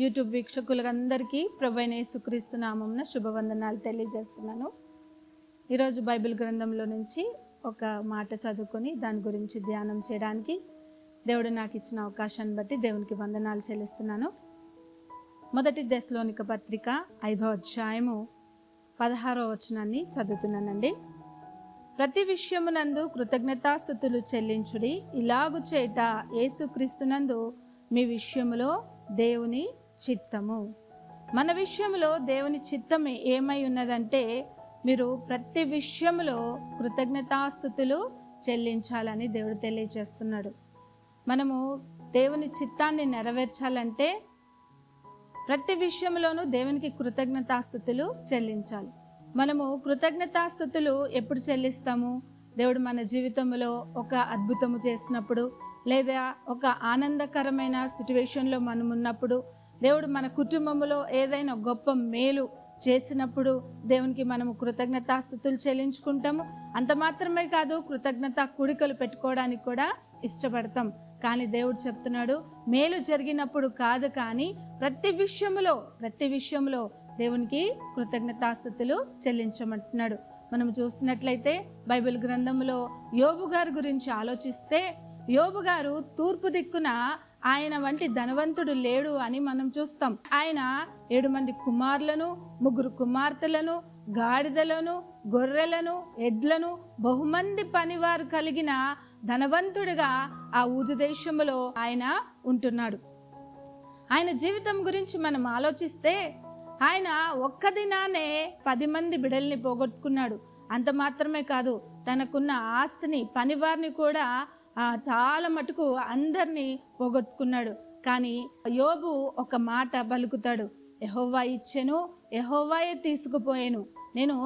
YouTube వీక్షకులందరికీ ప్రభైన యేసుక్రీస్తు నామంన శుభవందనాలు తెలియజేస్తున్నాను. ఈరోజు బైబిల్ గ్రంథంలో నుంచి ఒక మాట చదువుకొని దాని గురించి ధ్యానం చేయడానికి దేవుడు నాకు ఇచ్చిన అవకాశాన్ని బట్టి దేవునికి వందనాలు చెల్లిస్తున్నాను. మొదటి దశలోనిక పత్రిక ఐదో అధ్యాయము పదహారో వచనాన్ని చదువుతున్నానండి. ప్రతి విషయమునందు కృతజ్ఞతాస్థుతులు చెల్లించుడి. ఇలాగు చేట యేసుక్రీస్తునందు మీ విషయములో దేవుని చిత్తము. మన విషయంలో దేవుని చిత్తం ఏమై ఉన్నదంటే మీరు ప్రతి విషయంలో కృతజ్ఞతాస్థుతులు చెల్లించాలని దేవుడు తెలియజేస్తున్నాడు. మనము దేవుని చిత్తాన్ని నెరవేర్చాలంటే ప్రతి విషయంలోనూ దేవునికి కృతజ్ఞతాస్థుతులు చెల్లించాలి. మనము కృతజ్ఞతాస్థుతులు ఎప్పుడు చెల్లిస్తాము? దేవుడు మన జీవితంలో ఒక అద్భుతము చేసినప్పుడు లేదా ఒక ఆనందకరమైన సిచ్యువేషన్లో మనం ఉన్నప్పుడు దేవుడు మన కుటుంబంలో ఏదైనా గొప్ప మేలు చేసినప్పుడు దేవునికి మనము కృతజ్ఞతాస్థుతులు చెల్లించుకుంటాము. అంత మాత్రమే కాదు కృతజ్ఞత కుడికలు పెట్టుకోవడానికి కూడా ఇష్టపడతాం. కానీ దేవుడు చెప్తున్నాడు మేలు జరిగినప్పుడు కాదు కానీ ప్రతి విషయంలో ప్రతి విషయంలో దేవునికి కృతజ్ఞతాస్థుతులు చెల్లించమంటున్నాడు. మనం చూస్తున్నట్లయితే బైబిల్ గ్రంథంలో యోబు గారి గురించి ఆలోచిస్తే యోబు గారు తూర్పు దిక్కున ఆయన వంటి ధనవంతుడు లేడు అని మనం చూస్తాం. ఆయన ఏడు మంది కుమారులను ముగ్గురు కుమార్తెలను గాడిదలను గొర్రెలను ఎడ్లను బహుమంది పనివారు కలిగిన ధనవంతుడిగా ఆ ఊజు దేశంలో ఆయన ఉంటున్నాడు. ఆయన జీవితం గురించి మనం ఆలోచిస్తే ఆయన ఒక్క దినానే పది మంది బిడల్ని పోగొట్టుకున్నాడు. అంత మాత్రమే కాదు తనకున్న ఆస్తిని పనివారిని కూడా చాలా మటుకు అందరినీ పోగొట్టుకున్నాడు. కానీ యోబు ఒక మాట పలుకుతాడు. ఎహోవా ఇచ్చెను ఎహోవాయే తీసుకుపోయాను. నేను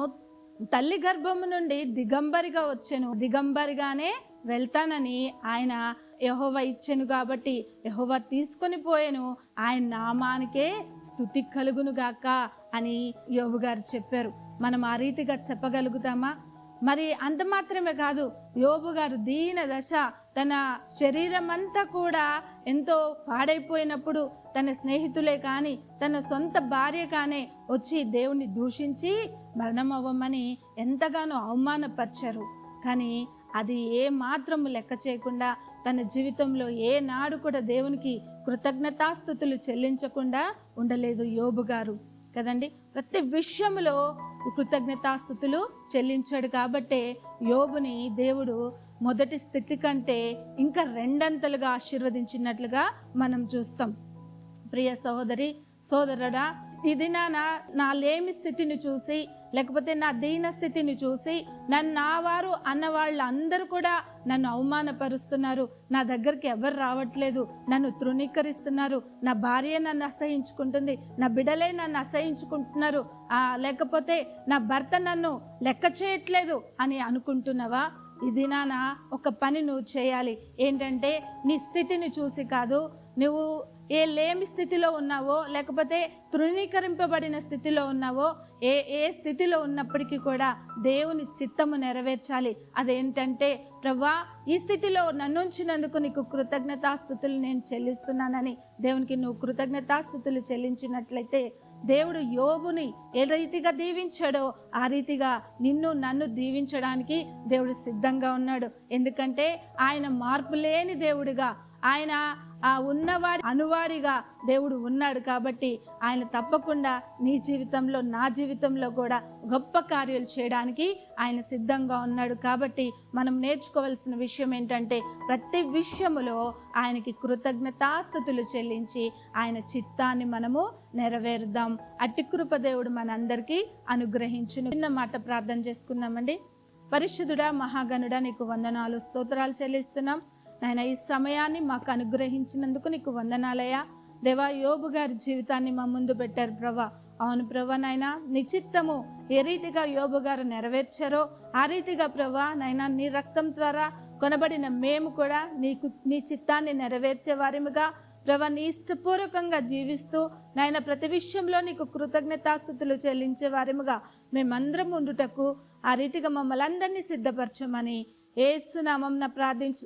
తల్లి గర్భము నుండి దిగంబరిగా వచ్చాను. దిగంబరిగానే వెళ్తానని ఆయన యహోవ ఇచ్చాను కాబట్టి యహోవా తీసుకొని పోయాను. ఆయన నామానికే స్థుతి కలుగును గాక అని యోబు గారు చెప్పారు. మనం ఆ రీతిగా చెప్పగలుగుతామా? మరి అంత మాత్రమే కాదు యోబు గారు దీన దశ తన శరీరం అంతా కూడా ఎంతో పాడైపోయినప్పుడు తన స్నేహితులే కానీ తన సొంత భార్య కానీ వచ్చి దేవుణ్ణి దూషించి మరణం అవ్వమని ఎంతగానో అవమానపరిచారు. కానీ అది ఏ మాత్రము లెక్క చేయకుండా తన జీవితంలో ఏ నాడు కూడా దేవునికి కృతజ్ఞతాస్థుతులు చెల్లించకుండా ఉండలేదు యోబు గారు. కదండి? ప్రతి విషయంలో కృతజ్ఞతాస్థుతులు చెల్లించాడు కాబట్టే యోబుని దేవుడు మొదటి స్థితి కంటే ఇంకా రెండంతలుగా ఆశీర్వదించినట్లుగా మనం చూస్తాం. ప్రియ సహోదరి సోదరుడా ఇది నా నా లేమి స్థితిని చూసి లేకపోతే నా దీన స్థితిని చూసి నన్ను నా వారు అన్న వాళ్ళందరూ కూడా నన్ను అవమానపరుస్తున్నారు. నా దగ్గరికి ఎవరు రావట్లేదు. నన్ను తృణీకరిస్తున్నారు. నా భార్య నన్ను అసహించుకుంటుంది. నా బిడలే నన్ను అసహించుకుంటున్నారు. లేకపోతే నా భర్త నన్ను లెక్క చేయట్లేదు అని అనుకుంటున్నావా? ఇది దినాన ఒక పని నువ్వు చేయాలి. ఏంటంటే నీ స్థితిని చూసి కాదు నువ్వు ఏ లేమి స్థితిలో ఉన్నావో లేకపోతే తృణీకరింపబడిన స్థితిలో ఉన్నావో ఏ ఏ స్థితిలో ఉన్నప్పటికీ కూడా దేవుని చిత్తము నెరవేర్చాలి. అదేంటంటే ప్రవ్వా ఈ స్థితిలో నన్నుంచినందుకు నీకు కృతజ్ఞతాస్థుతులు నేను చెల్లిస్తున్నానని దేవునికి నువ్వు కృతజ్ఞతాస్థుతులు చెల్లించినట్లయితే దేవుడు యోబుని ఏ రీతిగా దీవించాడో ఆ రీతిగా నిన్ను నన్ను దీవించడానికి దేవుడు సిద్ధంగా ఉన్నాడు. ఎందుకంటే ఆయన మార్పు లేని దేవుడిగా ఆయన ఆ ఉన్నవాడి అనువాడిగా దేవుడు ఉన్నాడు కాబట్టి ఆయన తప్పకుండా నీ జీవితంలో నా జీవితంలో కూడా గొప్ప కార్యాలు చేయడానికి ఆయన సిద్ధంగా ఉన్నాడు కాబట్టి మనం నేర్చుకోవాల్సిన విషయం ఏంటంటే ప్రతి విషయములో ఆయనకి కృతజ్ఞతాస్థుతులు చెల్లించి ఆయన చిత్తాన్ని మనము నెరవేరుదాం. అట్టి కృప దేవుడు మనందరికీ అనుగ్రహించును. చిన్న మాట ప్రార్థన చేసుకుందామండి. పరిశుద్ధుడా మహాగణుడా నీకు వందనాలు స్తోత్రాలు చెల్లిస్తున్నాం. నాయన ఈ సమయాన్ని మాకు అనుగ్రహించినందుకు నీకు వందనాలయ్యా. దేవా యోబు గారి జీవితాన్ని మా ముందు పెట్టారు ప్రభా. అవును ప్రభా నాయన నిచిత్తము ఏ రీతిగా యోబు గారు నెరవేర్చారో ఆ రీతిగా ప్రభా నాయన నీ రక్తం ద్వారా కొనబడిన మేము కూడా నీకు నీ చిత్తాన్ని నెరవేర్చే వారిముగా ప్రభా నీ ఇష్టపూర్వకంగా జీవిస్తూ నాయన ప్రతి విషయంలో నీకు కృతజ్ఞతాస్థుతులు చెల్లించే వారిముగా మేమందరం ఉండుటకు ఆ రీతిగా మమ్మల్ని అందరినీ సిద్ధపరచమని ఏసునామం ప్రార్థించు